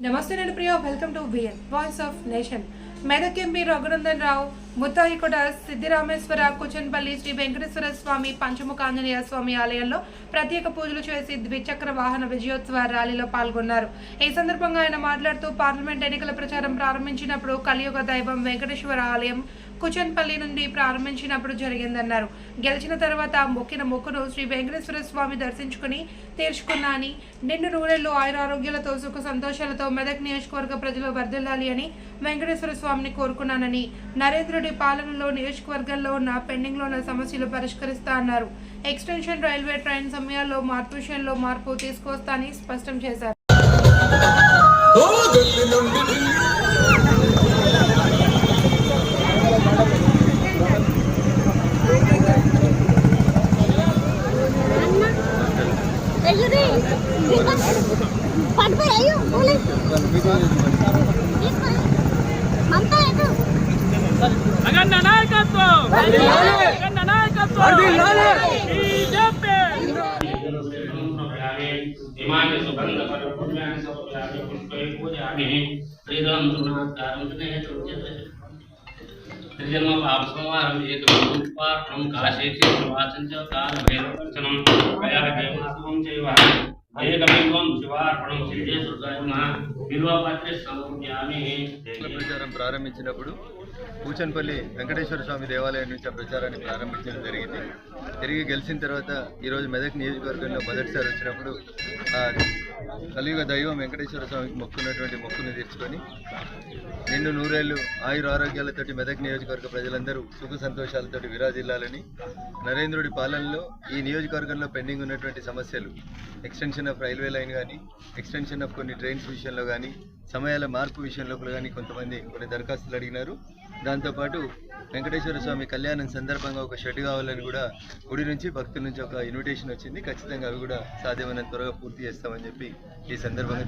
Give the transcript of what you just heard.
నమస్తే నేను Priya welcome to V N voice of nation Medak MP Raghunandan Rao Muthayikota Siddhirameshwara Kuchanpalli Shri Venkateshwara Swamy Panchamukha Anjaneya Swamy ఆలయంలో ప్రత్యేక పూజలు చేసి ద్విచక్ర వాహన విజయోత్సవ ర్యాలీలో పాల్గొన్నారు. ఈ సందర్భంగా ఆయన మాట్లాడుతూ పార్లమెంట్ ఎన్నికల ప్రచారం ప్రారంభించినప్పుడు కలియుగ దైవం వెంకటేశ్వర ఆలయం కుచన్పల్లి నుండి ప్రారంభించినప్పుడు జరిగిందన్నారు. గెలిచిన తర్వాత మొక్కిన మొక్కును శ్రీ వెంకటేశ్వర స్వామి దర్శించుకుని తీర్చుకున్నా అని నిండు నూరేళ్ళు ఆయురారోగ్యాలతో సుఖ సంతోషాలతో మెదక్ నియోజకవర్గ ప్రజలు వర్ధిల్లాలి అని వెంకటేశ్వర స్వామిని కోరుకున్నానని నరేంద్రుడి పాలనలో నియోజకవర్గంలో ఉన్న పెండింగ్లో ఉన్న సమస్యలు పరిష్కరిస్తా అన్నారు. ఎక్స్టెన్షన్ రైల్వే ట్రైన్ సమయాల్లో మార్పు విషయంలో మార్పు తీసుకొస్తా అని స్పష్టం చేశారు. జగన్న నాయకత్వం. జగన్న నాయకత్వం బీజేపీ ఇమాని సుగంధ పరపుణ్యాన్ని పుష్పై త్రిజన్మ పాప సంహారం ఏకం పార్ణం వాచం చ కాల భైరవచనం చైవ ఏకమేవం శివార్పణం సిద్ధేశ్వరాయ నమః సమర్పయామి ప్రచారం ప్రారంభించినప్పుడు కూచన్పల్లి వెంకటేశ్వర స్వామి దేవాలయం నుంచి ఆ ప్రచారాన్ని ప్రారంభించడం జరిగింది. తిరిగి గెలిచిన తర్వాత ఈరోజు మెదక్ నియోజకవర్గంలో మొదటిసారి వచ్చినప్పుడు కలియుగ దైవం వెంకటేశ్వర స్వామికి మొక్కున్నటువంటి మొక్కును తీర్చుకొని నిన్ను నూరేళ్ళు ఆయుర ఆరోగ్యాలతోటి మెదక్ నియోజకవర్గ ప్రజలందరూ సుఖ సంతోషాలతోటి విరాజిల్లాలని నరేంద్రుడి పాలనలో ఈ నియోజకవర్గంలో పెండింగ్ ఉన్నటువంటి సమస్యలు ఎక్స్టెన్షన్ ఆఫ్ రైల్వే లైన్ కానీ ఎక్స్టెన్షన్ ఆఫ్ కొన్ని ట్రైన్స్ విషయంలో కానీ సమయాల మార్పు విషయంలో కానీ కొంతమంది కొన్ని దరఖాస్తులు అడిగినారు. దాంతోపాటు వెంకటేశ్వర స్వామి కళ్యాణం సందర్భంగా ఒక షెడ్ కావాలని కూడా గుడి నుంచి భక్తుల నుంచి ఒక ఇన్విటేషన్ వచ్చింది. ఖచ్చితంగా అవి కూడా సాధ్యమైనంత త్వరగా పూర్తి చేస్తామని చెప్పి ఈ సందర్భంగా